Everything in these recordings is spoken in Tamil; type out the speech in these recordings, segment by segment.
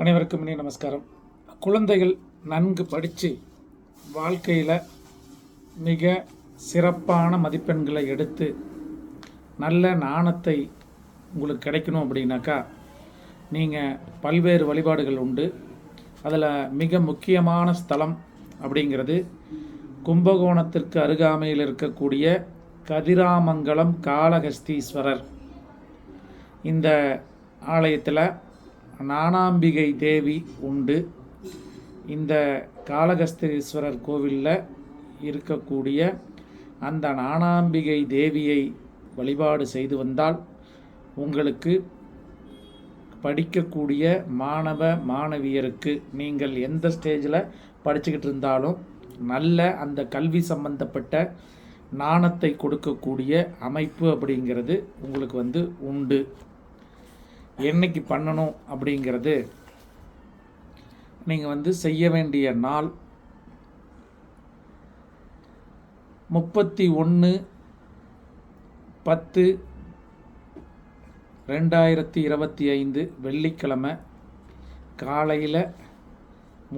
அனைவருக்கும் இனி நமஸ்காரம். குழந்தைகள் நன்கு படித்து வாழ்க்கையில் மிக சிறப்பான மதிப்பெண்களை எடுத்து நல்ல நாணத்தை உங்களுக்கு கிடைக்கணும் அப்படின்னாக்கா நீங்கள் பல்வேறு வழிபாடுகள் உண்டு. அதில் மிக முக்கியமான ஸ்தலம் அப்படிங்கிறது கும்பகோணத்திற்கு அருகாமையில் இருக்கக்கூடிய கதிராமங்கலம் காளஹஸ்தீஸ்வரர். இந்த ஆலயத்தில் நானாம்பிகை தேவி உண்டு. இந்த காளகஸ்தீஸ்வரர் கோவிலில் இருக்கக்கூடிய அந்த நானாம்பிகை தேவியை வழிபாடு செய்து வந்தால் உங்களுக்கு படிக்கக்கூடிய மாணவ மாணவியருக்கு நீங்கள் எந்த ஸ்டேஜில் படிச்சுக்கிட்டு இருந்தாலும் நல்ல அந்த கல்வி சம்பந்தப்பட்ட நாணத்தை கொடுக்கக்கூடிய அமைப்பு அப்படிங்கிறது உங்களுக்கு வந்து உண்டு. என்னைக்கு பண்ணணும் அப்படிங்கிறது நீங்கள் வந்து செய்ய வேண்டிய நாள். முப்பத்தி ஒன்று பத்து ரெண்டாயிரத்தி இருபத்தி ஐந்து வெள்ளிக்கிழமை காலையில்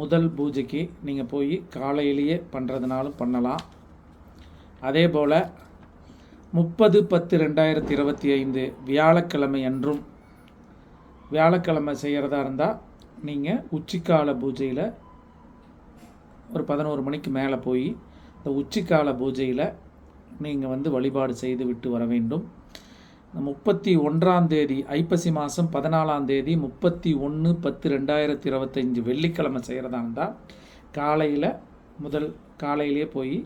முதல் பூஜைக்கு நீங்கள் போய் காலையிலேயே பண்ணுறதுனாலும் பண்ணலாம். அதே போல் முப்பது பத்து ரெண்டாயிரத்தி இருபத்தி ஐந்து வியாழக்கிழமை அன்றும் வியாழக்கிழமை செய்கிறதா இருந்தால் நீங்கள் உச்சிக்கால பூஜையில் ஒரு பதினோரு மணிக்கு மேலே போய் இந்த உச்சிக்கால பூஜையில் நீங்கள் வந்து வழிபாடு செய்து விட்டு வர வேண்டும். முப்பத்தி ஒன்றாம் தேதி ஐப்பசி மாதம் பதினாலாம் தேதி முப்பத்தி ஒன்று பத்து ரெண்டாயிரத்தி இருபத்தஞ்சி வெள்ளிக்கிழமை செய்கிறதா இருந்தால் காலையில் முதல் காலையிலே போய்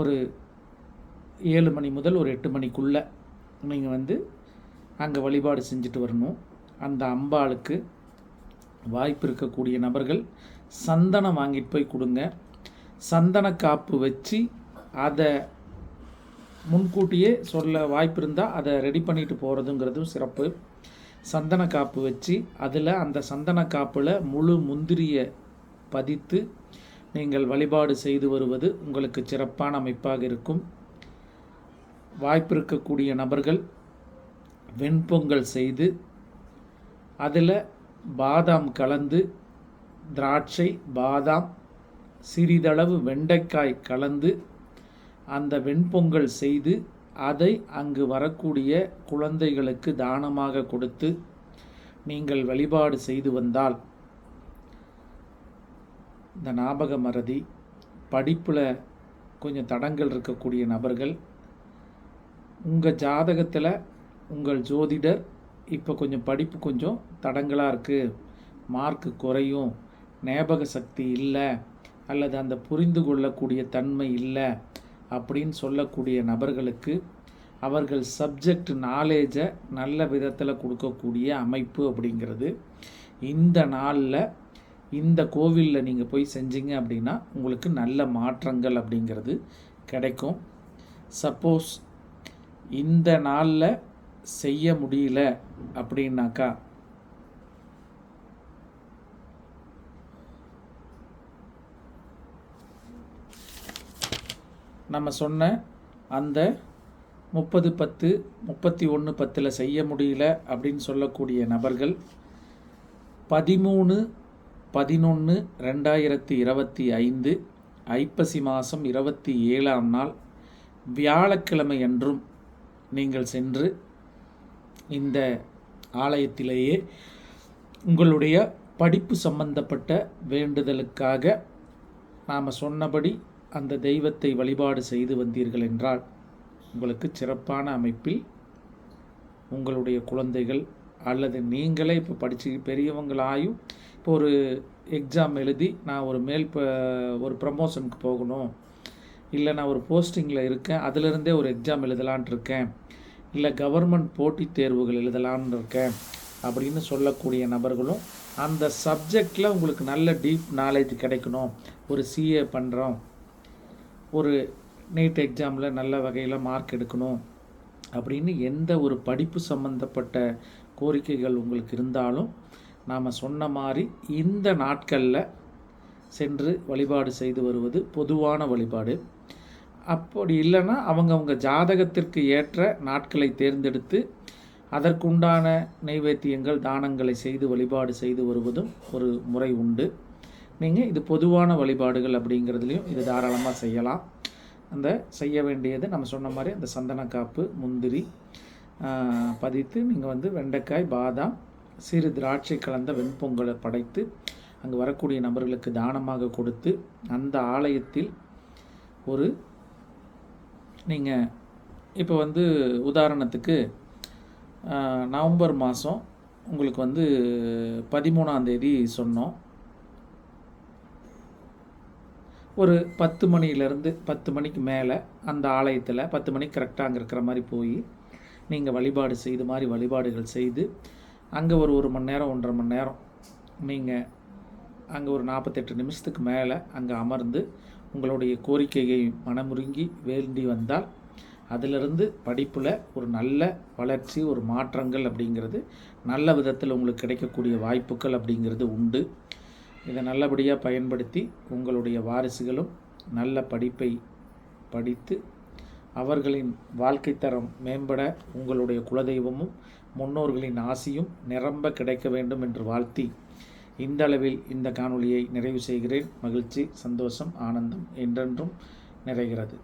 ஒரு ஏழு மணி முதல் ஒரு எட்டு மணிக்குள்ளே நீங்கள் வந்து அங்கே வழிபாடு செஞ்சுட்டு வரணும். அந்த அம்பாளுக்கு வாய்ப்பு இருக்கக்கூடிய நபர்கள் சந்தனம் வாங்கிட்டு போய் கொடுங்க. சந்தன காப்பு வச்சு அதை முன்கூட்டியே சொல்ல வாய்ப்பு இருந்தால் அதை ரெடி பண்ணிட்டு போகிறதுங்கிறதும் சிறப்பு. சந்தன காப்பு வச்சு அதில் அந்த சந்தன காப்பில் முழு முந்திரியை பதித்து நீங்கள் வழிபாடு செய்து வருவது உங்களுக்கு சிறப்பான அமைப்பாக இருக்கும். வாய்ப்பு இருக்கக்கூடிய நபர்கள் வெண்பொங்கல் செய்து அதில் பாதாம் கலந்து திராட்சை பாதாம் சிறிதளவு வெண்டைக்காய் கலந்து அந்த வெண்பொங்கல் செய்து அதை அங்கு வரக்கூடிய குழந்தைகளுக்கு தானமாக கொடுத்து நீங்கள் வழிபாடு செய்து வந்தால் இந்த ஞாபக மறதி படிப்பில் கொஞ்சம் தடங்கள் இருக்கக்கூடிய நபர்கள் உங்கள் ஜாதகத்தில் உங்கள் ஜோதிடர் இப்போ கொஞ்சம் படிப்பு கொஞ்சம் தடங்களாக இருக்குது மார்க்கு குறையும். ஞாபக சக்தி இல்லை. அல்லது அந்த புரிந்து கொள்ளக்கூடிய தன்மை இல்லை. அப்படின்னு சொல்லக்கூடிய நபர்களுக்கு அவர்கள் சப்ஜெக்ட் நாலேஜை நல்ல விதத்தில் கொடுக்கக்கூடிய அமைப்பு அப்படிங்கிறது. இந்த நாளில் இந்த கோவிலில் நீங்கள் போய் செஞ்சீங்க அப்படின்னா உங்களுக்கு நல்ல மாற்றங்கள் அப்படிங்கிறது கிடைக்கும். சப்போஸ் இந்த நாளில் செய்ய முடியல அப்படின்னாக்கா நம்ம சொன்ன அந்த முப்பது பத்து முப்பத்தி ஒன்று பத்தில் செய்ய முடியல அப்படின்னு சொல்லக்கூடிய நபர்கள் பதிமூணு பதினொன்று ரெண்டாயிரத்தி இருபத்தி ஐந்து ஐப்பசி மாதம் இருபத்தி ஏழாம் நாள் வியாழக்கிழமை அன்றும் நீங்கள் சென்று இந்த ஆலயத்திலேயே உங்களுடைய படிப்பு சம்பந்தப்பட்ட வேண்டுதலுக்காக நாம் சொன்னபடி அந்த தெய்வத்தை வழிபாடு செய்து வந்தீர்கள் என்றால் உங்களுக்கு சிறப்பான அமைப்பில் உங்களுடைய குழந்தைகள் அல்லது நீங்களே இப்போ படித்து பெரியவங்களாயும் இப்போ ஒரு எக்ஸாம் எழுதி நான் ஒரு மேல் ப ஒரு ப்ரமோஷனுக்கு போகணும். இல்லை நான் ஒரு போஸ்டிங்கில் இருக்கேன். அதிலிருந்தே ஒரு எக்ஸாம் எழுதலான் இருக்கேன். இல்லை கவர்மெண்ட் போட்டித் தேர்வுகள் எழுதலான்னு இருக்கேன் அப்படின்னு சொல்லக்கூடிய நபர்களும் அந்த சப்ஜெக்டில் உங்களுக்கு நல்ல டீப் நாலேஜ் கிடைக்கணும். ஒரு சிஏ பண்ணுறோம் ஒரு நீட் எக்ஸாமில் நல்ல வகையில் மார்க் எடுக்கணும். அப்படின்னு எந்த ஒரு படிப்பு சம்மந்தப்பட்ட கோரிக்கைகள் உங்களுக்கு இருந்தாலும் நாம் சொன்ன மாதிரி இந்த நாட்களில் சென்று வழிபாடு செய்து வருவது பொதுவான வழிபாடு. அப்படி இல்லைன்னா அவங்கவுங்க ஜாதகத்திற்கு ஏற்ற நாட்களை தேர்ந்தெடுத்து அதற்குண்டான நைவேத்தியங்கள் தானங்களை செய்து வழிபாடு செய்து வருவதும் ஒரு முறை உண்டு. நீங்கள் இது பொதுவான வழிபாடுகள் அப்படிங்கிறதுலையும் இது தாராளமாக செய்யலாம். அந்த செய்ய வேண்டியது நம்ம சொன்ன மாதிரி அந்த சந்தனக்காப்பு முந்திரி பதித்து நீங்கள் வந்து வெண்டைக்காய் பாதாம் சிறு திராட்சை கலந்த வெண்பொங்கலை படைத்து அங்கே வரக்கூடிய நபர்களுக்கு தானமாக கொடுத்து அந்த ஆலயத்தில் ஒரு நீங்கள் இப்போ வந்து உதாரணத்துக்கு நவம்பர் மாதம் உங்களுக்கு வந்து பதிமூணாம் தேதி சொன்னோம். ஒரு பத்து மணியிலேருந்து பத்து மணிக்கு மேலே அந்த ஆலயத்தில் பத்து மணிக்கு கரெக்டாக அங்கே இருக்கிற மாதிரி போய் நீங்கள் வழிபாடு செய்து மாதிரி வழிபாடுகள் செய்து அங்கே ஒரு ஒரு மணி நேரம் ஒன்றரை மணி நேரம் நீங்கள் அங்கே ஒரு நாற்பத்தெட்டு நிமிஷத்துக்கு மேலே அங்கே அமர்ந்து உங்களுடைய கோரிக்கையை மனமுருங்கி வேண்டி வந்தால் அதிலிருந்து படிப்பில் ஒரு நல்ல வளர்ச்சி ஒரு மாற்றங்கள் அப்படிங்கிறது நல்ல விதத்தில் உங்களுக்கு கிடைக்கக்கூடிய வாய்ப்புகள் அப்படிங்கிறது உண்டு. இதை நல்லபடியாக பயன்படுத்தி உங்களுடைய வாரிசுகளும் நல்ல படிப்பை படித்து அவர்களின் வாழ்க்கை தரம் மேம்பட உங்களுடைய குலதெய்வமும் முன்னோர்களின் ஆசியும் நிரம்ப கிடைக்க வேண்டும் என்று வாழ்த்தி இந்த அளவில் இந்த காணொளியை நிறைவு செய்கிறேன். மகிழ்ச்சி சந்தோஷம் ஆனந்தம் என்றென்றும் நிறைகிறது.